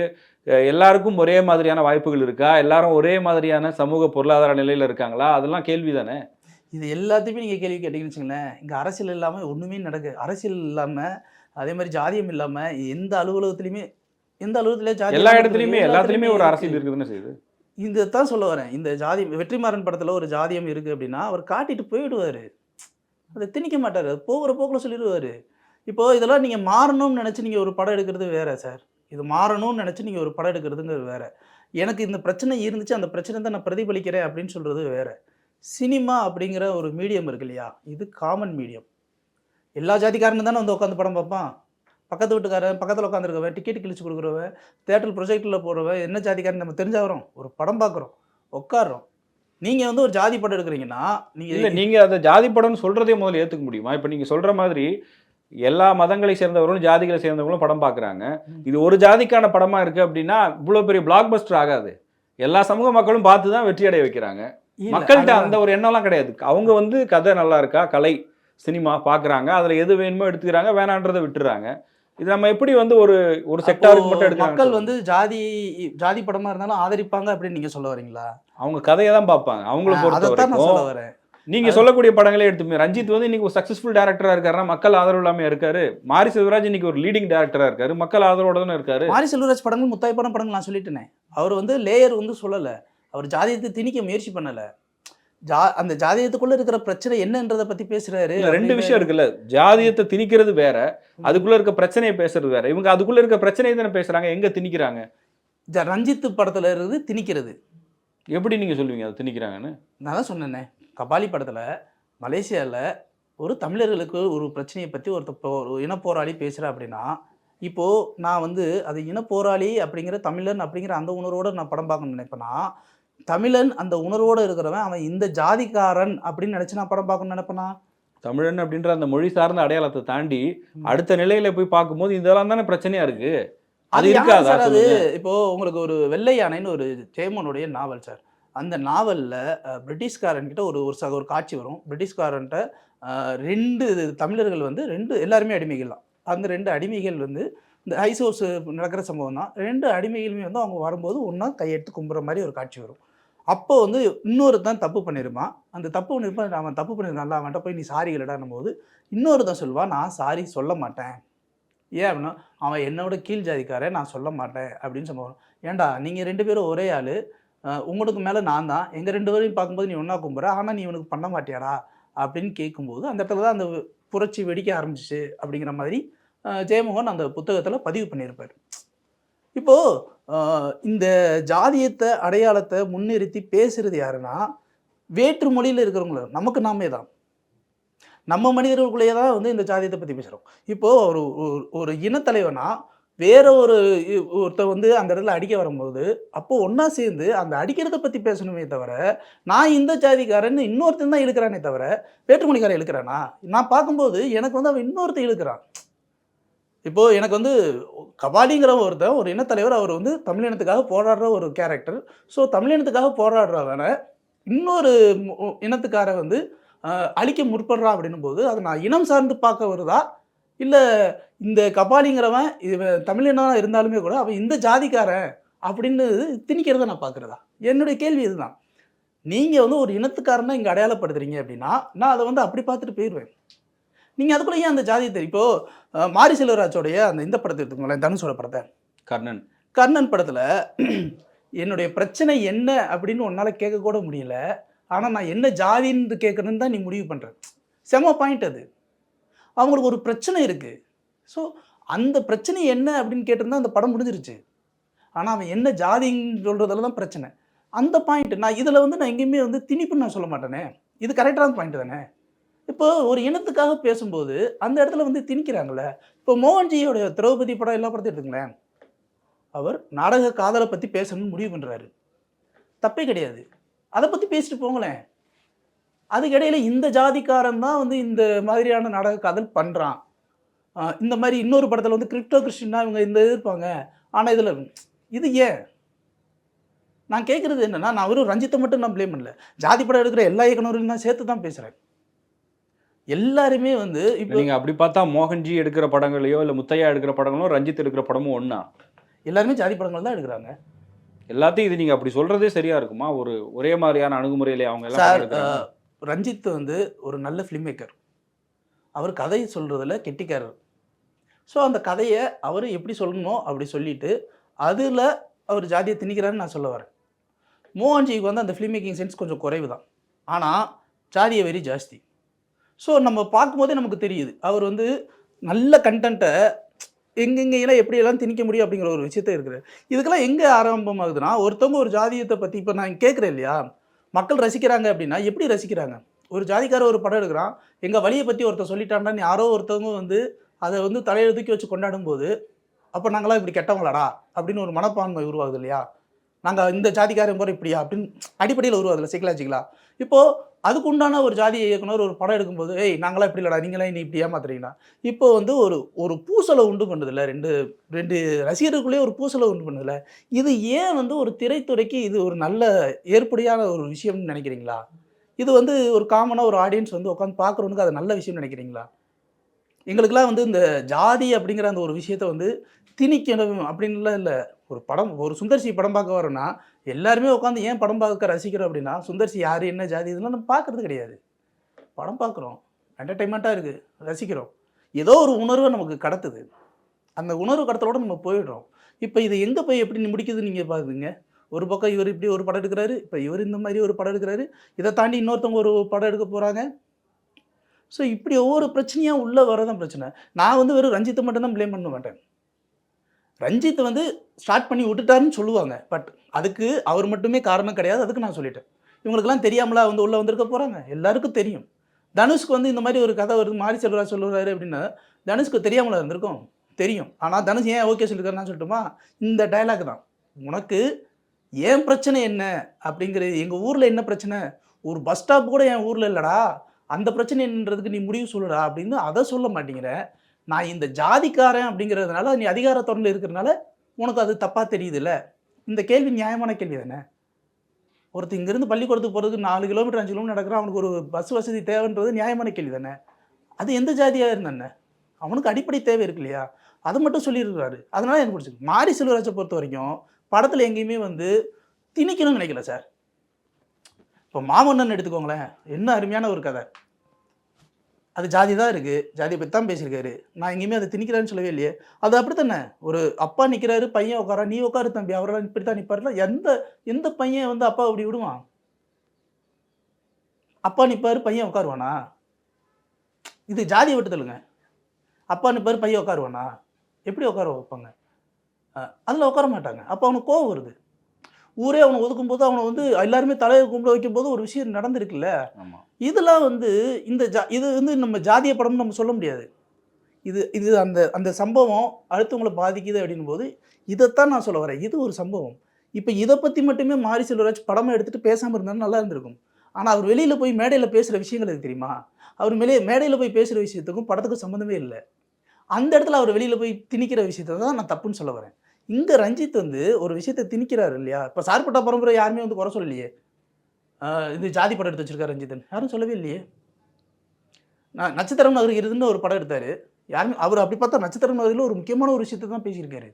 அஹ் எல்லாருக்கும் ஒரே மாதிரியான வாய்ப்புகள் இருக்கா? எல்லாரும் ஒரே மாதிரியான சமூக பொருளாதார நிலையில் இருக்காங்களா? அதெல்லாம் கேள்வி தானே இது எல்லாத்தையுமே நீங்கள் கேள்வி கேட்டீங்கன்னு வச்சுங்களேன் இங்கே அரசியல் இல்லாமல் ஒன்றுமே நடக்கு அரசியல் இல்லாமல் அதே மாதிரி ஜாதியம் இல்லாமல் எந்த அலுவலகத்துலையுமே எந்த அலுவலகத்துலேயே ஜாதி எல்லா இடத்துலையுமே. எல்லாத்துலேயுமே ஒரு. அரசியல் இருக்குதுன்னு செய்யுது. இந்த தான் சொல்ல வரேன். இந்த ஜாதி வெற்றிமாறன் படத்தில் ஒரு ஜாதியம் இருக்குது அப்படின்னா அவர் காட்டிட்டு போயிடுவார். அதை திணிக்க மாட்டார். அது போகிற போக்கில் சொல்லிடுவார். இப்போது இதெல்லாம் நீங்கள் மாறணும்னு நினச்சி நீங்கள் ஒரு படம் எடுக்கிறது வேற சார். இது மாறணும்னு நினச்சி நீங்கள் ஒரு படம் எடுக்கிறதுங்கிறது வேற. எனக்கு இந்த பிரச்சனை இருந்துச்சு அந்த பிரச்சனை தான் நான் பிரதிபலிக்கிறேன் அப்படின்னு சொல்கிறது வேற. சினிமா அப்படிங்கிற ஒரு மீடியம் இருக்கு இல்லையா? இது காமன் மீடியம் எல்லா ஜாதிக்காரனும் தானே வந்து உட்காந்து படம் பார்ப்பான். பக்கத்து வீட்டுக்காரன் பக்கத்தில் உட்காந்துருக்கவன் டிக்கெட் கிழிச்சு கொடுக்குறவன் தேட்டர் ப்ரொஜெக்டில் போடுறவன் என்ன ஜாதிக்காரன் நம்ம தெரிஞ்சா வரோம் ஒரு படம் பார்க்குறோம் உட்காடுறோம் நீங்கள் வந்து ஒரு ஜாதி படம் எடுக்கிறீங்கன்னா இல்லை நீங்கள் நீங்கள் அதை ஜாதி படம்னு சொல்கிறதே முதல்ல ஏற்றுக்க முடியுமா? இப்போ நீங்கள் சொல்கிற மாதிரி எல்லா மதங்களை சேர்ந்தவர்களும் ஜாதிகளை சேர்ந்தவங்களும் படம் பார்க்குறாங்க. இது ஒரு ஜாதிக்கான படமாக இருக்குது அப்படின்னா இவ்வளோ பெரிய பிளாக் பஸ்டர் ஆகாது. எல்லா சமூக மக்களும் பார்த்து தான் வெற்றி அடைய வைக்கிறாங்க. மக்கள்கிட்ட அந்த ஒரு எண்ணம்லாம் கிடையாது. அவங்க வந்து கதை நல்லா இருக்கா? கலை சினிமா பார்க்குறாங்க. அதில் எது வேணுமோ எடுத்துக்கிறாங்க. வேணான்றதை விட்டுறாங்க. இது நம்ம எப்படி வந்து ஒரு ஒரு செக்டாருக்கு மட்டும் எடுக்க மக்கள் வந்து ஜாதி ஜாதி படமா இருந்தாலும் ஆதரிப்பாங்க அப்படின்னு நீங்க சொல்ல வரீங்களா? அவங்க கதையை தான் பார்ப்பாங்க. அவங்கள பொறுத்த அதைத்தான் நான் வரைக்கும் சொல்ல வரேன். நீங்க சொல்லக்கூடிய படங்களே எடுத்துமே ரஞ்சித் வந்து இன்னைக்கு ஒரு சக்சஸ்ஃபுல் டேரக்டரா இருக்காருன்னா மக்கள் ஆதரவு இல்லாம இருக்காரு. மாரி செல்வராஜ் இன்னைக்கு ஒரு லீடிங் டேரக்டரா இருக்காரு. மக்கள் ஆதரவோட தானே இருக்காரு. மாரி செல்வராஜ் படங்கள் முத்தாய் படம் படங்கள் நான் சொல்லிட்டேனே. அவர் வந்து லேயர் வந்து சொல்லல. அவர் ஜாதியத்தை திணிக்க முயற்சி பண்ணல. ஜா அந்த ஜாதியத்துக்குள்ள இருக்கிற பிரச்சனை என்னன்றதை பத்தி பேசுறாரு ரெண்டு விஷயம் இருக்குல்ல. ஜாதியத்தை திணிக்கிறது வேற அதுக்குள்ள இருக்க பிரச்சனையை பேசுறது வேற. இவங்க அதுக்குள்ள இருக்க பிரச்சனையை தானே பேசுறாங்க எங்க திணிக்கிறாங்க? ஜ- ரஞ்சித் படத்துல இருந்து திணிக்கிறது. எப்படி நீங்க சொல்லுவீங்க அதை திணிக்கிறாங்கன்னு? நான் தான் சொன்னேனே கபாலி படத்தில் மலேசியாவில் ஒரு தமிழர்களுக்கு ஒரு பிரச்சனையை பற்றி ஒரு தப்ப- ஒரு இனப்போராளி பேசுகிறேன் அப்படின்னா இப்போது நான் வந்து அது இனப்போராளி அப்படிங்கிற தமிழன் அப்படிங்கிற அந்த உணர்வோடு நான் படம் பார்க்கணும்னு நினைப்பேன்னா தமிழன் அந்த உணர்வோடு இருக்கிறவன் அவன் இந்த ஜாதிக்காரன் அப்படின்னு நினச்சி நான் படம் பார்க்கணும்னு நினைப்பேனா? தமிழன் அப்படின்ற அந்த மொழி சார்ந்த அடையாளத்தை தாண்டி. அடுத்த நிலையில போய் பார்க்கும்போது இதெல்லாம் தானே பிரச்சனையா இருக்கு? அது இருக்காதா அது. இப்போ உங்களுக்கு ஒரு வெள்ளை யானைன்னு ஒரு ஜெயமோனுடைய நாவல் சார். அந்த நாவலில் பிரிட்டிஷ்காரன்கிட்ட ஒரு ஒரு சக ஒரு காட்சி வரும். பிரிட்டிஷ்காரன்ட்ட ரெண்டு தமிழர்கள் வந்து ரெண்டு எல்லாருமே அடிமைகள் தான் அந்த ரெண்டு அடிமைகள் வந்து இந்த ஹவுஸ் நடக்கிற சம்பவம் தான் ரெண்டு அடிமைகளுமே வந்து அவங்க வரும்போது ஒன்றா கையெடுத்து கும்புற மாதிரி ஒரு காட்சி வரும். அப்போ வந்து இன்னொரு தான் தப்பு பண்ணியிருப்பான் அந்த தப்பு பண்ணியிருப்பான் அவன் தப்பு பண்ணிருந்தான்ல அவன்கிட்ட போய் நீ சாரி இல்லடான்னும் போது இன்னொரு தான் சொல்லுவான் நான் சாரி சொல்ல மாட்டேன். ஏன் அப்படின்னா அவன் என்னோட கீழ் ஜாதிக்காரன் நான் சொல்ல மாட்டேன். அப்படின்னு சொல்லுவான். ஏன்டா நீங்கள் ரெண்டு பேரும் ஒரே ஆள். உங்களுக்கு மேலே நான் தான். எங்கள் ரெண்டு பேரையும் பார்க்கும்போது நீ ஒன்றா கும்புற. ஆனால் நீ உனக்கு பண்ண மாட்டியாடா? அப்படின்னு கேட்கும்போது அந்த இடத்துல தான் அந்த புரட்சி வெடிக்க ஆரம்பிச்சிச்சு அப்படிங்கிற மாதிரி ஜெயமோகன் அந்த புத்தகத்தில் பதிவு பண்ணியிருப்பார். இப்போது இந்த ஜாதியத்தை அடையாளத்தை முன்னிறுத்தி பேசுறது யாருன்னா வேற்று மொழியில் இருக்கிறவங்கள. நமக்கு நாமே தான். நம்ம மனிதர்களுக்குள்ளேயே தான் வந்து இந்த ஜாதியத்தை பற்றி பேசுகிறோம் இப்போது ஒரு ஒரு- ஒரு இனத்தலைவனா வேற ஒரு இ- ஒருத்தன் வந்து அந்த இடத்துல அடிக்க வரும்போது அப்போது ஒன்றா சேர்ந்து அந்த அடிக்கிறத பற்றி பேசணுமே தவிர நான் இந்த ஜாதிக்காரன் இன்னொருத்தன் தான் இழுக்கிறானே தவிர வேற்றுமொழிக்காரன் இழுக்கிறானா? நான் பார்க்கும்போது எனக்கு வந்து அவன் இன்னொருத்தன் இழுக்கிறான். இப்போது எனக்கு வந்து கபாலிங்கிற ஒருத்தர் ஒரு இனத்தலைவர் அவர் வந்து தமிழினத்துக்காக போராடுற ஒரு கேரக்டர் ஸோ தமிழினத்துக்காக போராடுறவனை இன்னொரு இனத்துக்கார இனத்துக்காரன் வந்து அழிக்க முற்படுறா அப்படின்னும் போது அதை நான் இனம் சார்ந்து பார்க்க வருதா? இல்லை இந்த கபாலிங்கிறவன் இவன் தமிழினாக இருந்தாலுமே கூட அவன் இந்த ஜாதிக்காரன் அப்படின்னு திணிக்கிறத நான் பார்க்குறதா? என்னுடைய கேள்வி இதுதான். நீங்கள் வந்து ஒரு இனத்துக்காரனை இங்கே அடையாளப்படுத்துறீங்க அப்படின்னா நான் அதை வந்து அப்படி பார்த்துட்டு போயிடுவேன் நீங்கள் அதுக்குள்ளே ஏன் அந்த ஜாதியை தெரியும் இப்போது மாரி செல்வராஜோடைய அந்த இந்த படத்தை எடுத்துக்கோங்களேன் தனுஷோட படத்தை. கர்ணன். கர்ணன் படத்தில் என்னுடைய பிரச்சனை என்ன அப்படின்னு உன்னால் கேட்க கூட முடியல. ஆனால் நான் என்ன ஜாதின்னு கேட்குறேன்னு தான் நீ முடிவு பண்ணுற செம பாயிண்ட் அது. அவங்களுக்கு ஒரு பிரச்சனை இருக்குது ஸோ அந்த பிரச்சனை என்ன அப்படின்னு கேட்டிருந்தா அந்த படம் முடிஞ்சிருச்சு. ஆனால் அவன் என்ன ஜாதின்னு சொல்கிறதுல தான் பிரச்சனை. அந்த பாயிண்ட் நான் இதில் வந்து நான் எங்கேயுமே வந்து திணிப்புன்னு நான் சொல்ல மாட்டேனே. இது கரெக்டான பாயிண்ட் தானே? இப்போ ஒரு இனத்துக்காக பேசும்போது அந்த இடத்துல வந்து திணிக்கிறாங்கல்ல. இப்போ மோகன்ஜியோட திரௌபதி படம் எல்லா படத்தையும் எடுத்துங்களேன் அவர் நாடக காதலை பற்றி பேசணும்னு முடிவு பண்ணுறாரு தப்பே கிடையாது. அதை பற்றி பேசிட்டு போங்களேன். அதுக்கிடையில் இந்த ஜாதிக்காரன் தான் வந்து இந்த மாதிரியான நாடக காதல் பண்ணுறான் இந்த மாதிரி இன்னொரு படத்தில் வந்து கிரிப்டோ கிறிஸ்டின்னா இவங்க இந்த இது இருப்பாங்க ஆனால் இதில் இது ஏன்? நான் கேட்குறது என்னென்னா நான் வெறும் ரஞ்சித்தை மட்டும் நான் ப்ளேம் பண்ணல. ஜாதி படம் எடுக்கிற எல்லா இயக்குனர்களையும் நான் சேர்த்து தான் பேசுகிறேன் எல்லாருமே வந்து இப்போ நீங்க அப்படி பார்த்தா மோகன்ஜி எடுக்கிற படங்களையோ இல்ல முத்தையா எடுக்கிற படங்களோ ரஞ்சித் எடுக்கிற படமும் ஒண்ணா? எல்லாருமே ஜாதி படங்கள் தான் எடுக்கிறாங்க. எல்லாத்தையும் இது நீங்க அப்படி சொல்றதே சரியா இருக்குமா? ஒரு ஒரே மாதிரியான அணுகுமுறையில அவங்க எல்லாம். ரஞ்சித் வந்து ஒரு நல்ல ஃபிலிம் மேக்கர் அவர் கதை சொல்கிறதுல கெட்டிக்காரர். ஸோ அந்த கதையை அவர் எப்படி சொல்லணுமோ அப்படி சொல்லிட்டு அதில் அவர் ஜாதியை திணிக்கிறாருன்னு நான் சொல்ல வரேன். மோகன்ஜிக்கு வந்து அந்த ஃபிலிம் மேக்கிங் சென்ஸ் கொஞ்சம் குறைவு தான் ஆனால் ஜாதிய வெறி ஜாஸ்தி. ஸோ நம்ம பார்க்கும்போதே நமக்கு தெரியுது. அவர் வந்து நல்ல கண்டென்ட்டை எங்கெங்கெல்லாம் எப்படியெல்லாம் திணிக்க முடியும் அப்படிங்கிற ஒரு விஷயத்த இருக்குது இதுக்கெல்லாம் எங்கே ஆரம்பமாகுதுன்னா ஒருத்தவங்க ஒரு ஜாதியத்தை பற்றி இப்போ நான் கேட்குறேன் இல்லையா? மக்கள் ரசிக்கிறாங்க அப்படின்னா எப்படி ரசிக்கிறாங்க? ஒரு ஜாதிக்கார ஒரு படம் எடுக்கிறான் எங்கள் வழியை பற்றி ஒருத்தர் சொல்லிட்டான்னு யாரோ ஒருத்தவங்க வந்து அதை வந்து தலையில தூக்கி வச்சு கொண்டாடும் போது அப்போ நாங்களாம் இப்படி கெட்டவங்களாடா? அப்படின்னு ஒரு மனப்பான்மை உருவாகுது இல்லையா? நாங்கள் இந்த ஜாதிக்காரன் போகிற இப்படியா? அப்படின்னு அடிப்படையில் உருவாகுதுல சைக்கலாஜிக்கலாக இப்போது அதுக்கு உண்டான ஒரு ஜாதி இயக்குனர் ஒரு படம் எடுக்கும்போது ஏய் நாங்களாம் இப்படி இல்லடா நீங்களாம் நீ இப்படி ஏமாத்துறீங்கன்னா இப்போ வந்து ஒரு ஒரு பூசலை உண்டு பண்ணுதில்ல ரெண்டு ரெண்டு ரசிகர்களுக்குள்ளேயே ஒரு பூசலை உண்டு பண்ணுதில்ல இது ஏன் வந்து ஒரு திரைத்துறைக்கு இது ஒரு நல்ல ஏற்புடையான ஒரு விஷயம்னு நினைக்கிறீங்களா? இது வந்து ஒரு காமனாக ஒரு ஆடியன்ஸ் வந்து உட்காந்து பார்க்குறவனுக்கு அது நல்ல விஷயம்னு நினைக்கிறீங்களா? எங்களுக்கெல்லாம் வந்து இந்த ஜாதி அப்படிங்கிற அந்த ஒரு விஷயத்த வந்து திணிக்கணும் அப்படின்லாம் இல்லை. ஒரு படம் ஒரு சுந்தர்சி படம் பார்க்க வரோன்னா எல்லாருமே உட்காந்து ஏன் படம் பார்க்க ரசிக்கிறோம் அப்படின்னா சுந்தர்சி யார் என்ன ஜாதி இதெல்லாம் நம்ம பார்க்கறது கிடையாது. படம் பார்க்குறோம். என்டர்டைன்மெண்ட்டாக இருக்குது ரசிக்கிறோம். ஏதோ ஒரு உணர்வை நமக்கு கடத்துது. அந்த உணர்வு கடத்தலோட நம்ம போயிடுறோம். இப்போ இது எங்கே போய் எப்படி முடிக்குதுன்னு நீங்கள் பாருங்க. ஒரு பக்கம் இவர் இப்படி ஒரு படம் எடுக்கிறாரு இப்போ இவர் இந்த மாதிரி ஒரு படம் எடுக்கிறாரு இதை தாண்டி இன்னொருத்தவங்க ஒரு படம் எடுக்க போகிறாங்க ஸோ இப்படி ஒவ்வொரு பிரச்சனையாக உள்ளே வரதான் பிரச்சனை. நான் வந்து வெறும் ரஞ்சித்தை மட்டும்தான் ப்ளேம் பண்ண மாட்டேன். ரஞ்சித் வந்து ஸ்டார்ட் பண்ணி விட்டுட்டாருன்னு சொல்லுவாங்க. பட் அதுக்கு அவர் மட்டுமே காரணம் கிடையாது. அதுக்கு நான் சொல்லிட்டேன். இவங்களுக்குலாம் தெரியாமலா வந்து உள்ளே வந்திருக்க போகிறாங்க எல்லாருக்கும் தெரியும். தனுஷ்க்கு வந்து இந்த மாதிரி ஒரு கதை வருது மாறி செல்வராஜ் சொல்லுறாரு அப்படின்னா தனுஷ்க்கு தெரியாமலா இருந்திருக்கும். தெரியும். ஆனால் தனுஷ் ஏன் ஓகே சொல்லியிருக்காருன்னு சொல்லட்டுமா? இந்த டயலாக் தான். உனக்கு ஏன் பிரச்சனை என்ன? அப்படிங்கிறது எங்கள் ஊரில் என்ன பிரச்சனை? ஒரு பஸ் ஸ்டாப் கூட என் ஊரில் இல்லைடா. அந்த பிரச்சனை என்னன்றதுக்கு நீ முடிவு சொல்லுடா அப்படின்னு அதை சொல்ல மாட்டேங்கிற. நான் இந்த ஜாதிக்காரன் அப்படிங்கிறதுனால நீ அதிகார தொடர்ந்து இருக்கிறதுனால உனக்கு அது தப்பாக தெரியுதுல்ல? இந்த கேள்வி நியாயமான கேள்வி தானே? ஒருத்தர் இங்கேருந்து பள்ளிக்கூடத்துக்கு போகிறதுக்கு நாலு கிலோமீட்டர் அஞ்சு கிலோமீட்டர் நடக்கிறான் அவனுக்கு ஒரு பஸ் வசதி தேவைன்றது நியாயமான கேள்வி தானே? அது எந்த ஜாதியாக இருந்தானே அவனுக்கு அடிப்படை தேவை இருக்கு இல்லையா? அது மட்டும் சொல்லியிருக்கிறாரு அதனால எனக்கு பிடிச்சிருக்கு. மாரி செல்வராஜை பொறுத்த வரைக்கும் படத்தில் எங்கேயுமே வந்து திணிக்கணும்னு நினைக்கல சார். இப்போ மாமன்னன் எடுத்துக்கோங்களேன். என்ன அருமையான ஒரு கதை. அது ஜாதி தான் இருக்குது ஜாதியை பற்றி தான் பேசியிருக்காரு. நான் எங்கேயுமே அதை திணிக்கிறான்னு சொல்லவே இல்லையே. அது அப்படி தானே ஒரு அப்பா நிற்கிறாரு பையன் உட்காரா நீ உட்காரு தம்பி அவரெல்லாம் இப்படி தான் நிற்பாருல எந்த எந்த பையன் வந்து அப்பா அப்படி விடுவான்? அப்பா நிற்பாரு பையன் உட்காருவானா? இது ஜாதி விட்டு அப்பா நிற்பாரு பையன் உட்காருவானா? எப்படி உட்கார வைப்பாங்க? அதில் உட்கார மாட்டாங்க. அப்போ அவனுக்கு கோவம் வருது. ஊரே அவனை ஒதுக்கும் போது அவனை வந்து எல்லாருமே தலையை கும்பிட வைக்கும் போது ஒரு விஷயம் நடந்திருக்குல்ல? இதெல்லாம் வந்து இந்த ஜா இது வந்து நம்ம ஜாதிய படம்னு நம்ம சொல்ல முடியாது. இது இது அந்த அந்த சம்பவம் அடுத்தவங்களை பாதிக்குது அப்படின்னும் போது இதைத்தான் நான் சொல்ல வரேன். இது ஒரு சம்பவம். இப்போ இதை பற்றி மட்டுமே மாரி செல்வராஜ் படமாக எடுத்துகிட்டு பேசாமல் இருந்தாலும் நல்லா இருந்திருக்கும். ஆனால் அவர் வெளியில் போய் மேடையில் பேசுகிற விஷயங்கள் எது தெரியுமா? அவர் மேலே மேடையில் போய் பேசுகிற விஷயத்துக்கும் படத்துக்கும் சம்மந்தமே இல்லை. அந்த இடத்துல அவர் வெளியில் போய் திணிக்கிற விஷயத்தை தான் நான் தப்புன்னு சொல்ல வரேன். இங்கே ரஞ்சித் வந்து ஒரு விஷயத்த திணிக்கிறாரு இல்லையா? இப்போ சார்பட்டா பரம்பரை யாருமே வந்து குறை சொல்லலையே. இது ஜாதி படம் எடுத்து வச்சிருக்காரு ரஞ்சித்தன் யாரும் சொல்லவே இல்லையே. நான் நட்சத்திரம் நகர் இருதுன்னு ஒரு படம் எடுத்தார். யாருமே அவர் அப்படி பார்த்தா நட்சத்திரம் நகரில் ஒரு முக்கியமான ஒரு விஷயத்தை தான் பேசியிருக்காரு.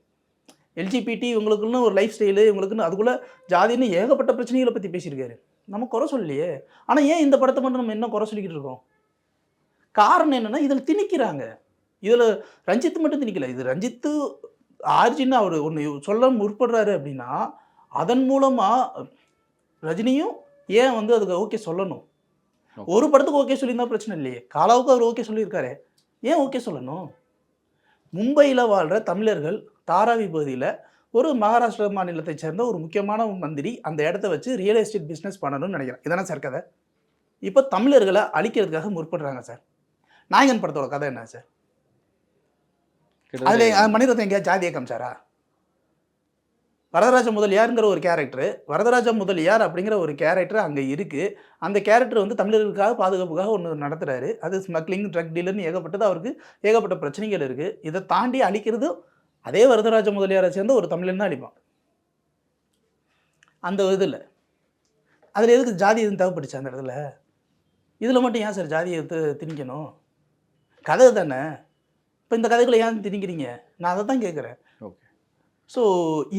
எல்ஜிபிடி இவங்களுக்குன்னு ஒரு லைஃப் ஸ்டைலு இவங்களுக்குன்னு அதுக்குள்ளே ஜாதின்னு ஏகப்பட்ட பிரச்சனைகளை பற்றி பேசியிருக்காரு. நம்ம குறை சொல்லலையே. ஆனால் ஏன் இந்த படத்தை மட்டும் நம்ம என்ன குறை சொல்லிக்கிட்டு இருக்கோம்? காரணம் என்னென்னா இதில் திணிக்கிறாங்க. இதில் ரஞ்சித் மட்டும் திணிக்கல. இது ரஞ்சித்து ஆர்ஜின்னு அவர் ஒன்று சொல்ல முற்படுறாரு அப்படின்னா அதன் மூலமாக ரஜினியும் ஏன் வந்து அதுக்கு ஓகே சொல்லணும். ஒரு படத்துக்கு ஓகே சொல்லியிருந்தா பிரச்சனை இல்லையே. காலாவுக்கு அவர் ஓகே சொல்லியிருக்காரு. ஏன் ஓகே சொல்லணும்? மும்பையில் வாழ்கிற தமிழர்கள் தாராவி பகுதியில் ஒரு மகாராஷ்டிரா மாநிலத்தை சேர்ந்த ஒரு முக்கியமான மந்திரி அந்த இடத்த வச்சு ரியல் எஸ்டேட் பிஸ்னஸ் பண்ணணும்னு நினைக்கிறேன். இதானே சார் கதை? இப்போ தமிழர்களை அழிக்கிறதுக்காக முற்படுறாங்க சார் நாயகன் படத்தோட கதை என்ன சார் அதில் மணிரத்னம் எங்கேயா ஜாதியை காமிச்சாரா வரதராஜ முதலியாருங்கிற ஒரு கேரக்டர் வரதராஜ முதலியார் அப்படிங்கிற ஒரு கேரக்டர் அங்கே இருக்குது அந்த கேரக்டர் வந்து தமிழர்களுக்காக பாதுகாப்புக்காக ஒன்று நடத்துகிறாரு அது ஸ்மக்லிங் ட்ரக் டீலர்னு ஏகப்பட்டது அவருக்கு ஏகப்பட்ட பிரச்சனைகள் இருக்குது இதை தாண்டி அழிக்கிறது அதே வரதராஜ முதலியாரை சேர்ந்த ஒரு தமிழன் தான் அழிப்பான். அந்த இதில். அதில் எதுக்கு ஜாதி எதுவும் தேவைப்பட்டுச்சு அந்த இடத்துல? இதில் மட்டும் ஏன் சார் ஜாதியை திணிக்கணும்? கதை தானே. இப்போ இந்த கதைகளை ஏன் திணிக்கிறீங்க? நான் அதை தான் கேட்குறேன். ஓகே. ஸோ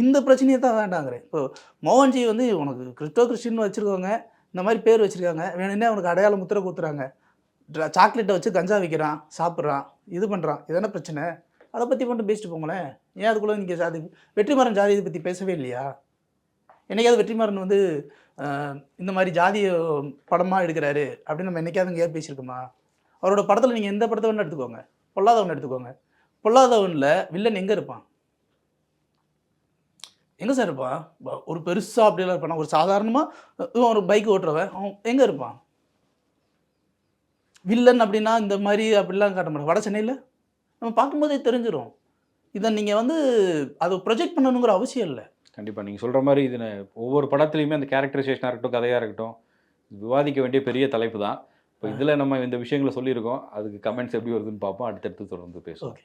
இந்த பிரச்சனையை தான் வேண்டாங்கிறேன். இப்போ மோகன்ஜி வந்து உனக்கு கிறிஸ்டோ கிறிஸ்டின் வச்சுருக்கவங்க இந்த மாதிரி பேர் வச்சுருக்காங்க. வேணும்னே அவனுக்கு அடையாள முத்திரை குத்துறாங்க சாக்லேட்டை வச்சு கஞ்சா விற்கிறான் சாப்பிட்றான் இது பண்ணுறான் இதானே பிரச்சனை? அதை பற்றி மட்டும் பேசிட்டு போங்களேன். ஏன் அதுக்குள்ளே நீங்கள் ஜாதி வெற்றிமாறன் ஜாதியை பற்றி பேசவே இல்லையா? என்னைக்காவது வெற்றிமாறன் வந்து இந்த மாதிரி ஜாதிய படமாக எடுக்கிறாரு அப்படின்னு நம்ம என்னைக்காவது எங்கேயாவது பேசியிருக்கோமா? அவரோட படத்தில் நீங்கள் எந்த படத்தை வேணால் எடுத்துக்கோங்க. பொல்லாதவன் எடுத்துக்கோங்க. பொல்லாதவனில் வில்லன் எங்கே இருப்பான்? எங்கே சார் இருப்பான்? ப- ஒரு பெருசாக அப்படிலாம் இருப்பான்? ஒரு சாதாரணமாக ஒரு பைக் ஓட்டுறவன் அவன் எங்கே இருப்பான்? வில்லன் அப்படின்னா இந்த மாதிரி அப்படிலாம் காட்ட மாட்டான். வட சென்னையில்? நம்ம பார்க்கும்போதே தெரிஞ்சிடும் இதை நீங்கள் வந்து அதை ப்ரொஜெக்ட் பண்ணணுங்கிற அவசியம் இல்லை. கண்டிப்பாக நீங்கள் சொல்கிற மாதிரி இது ஒவ்வொரு படத்துலையுமே அந்த கேரக்டரைசேஷனாக இருக்கட்டும் கதையாக இருக்கட்டும் விவாதிக்க வேண்டிய பெரிய தலைப்பு தான். இப்போ இதில் நம்ம இந்த விஷயங்களை சொல்லியிருக்கோம். அதுக்கு கமெண்ட்ஸ் எப்படி வருதுன்னு பார்ப்போம். அடுத்தடுத்து தொடர்ந்து பேசுவோம்.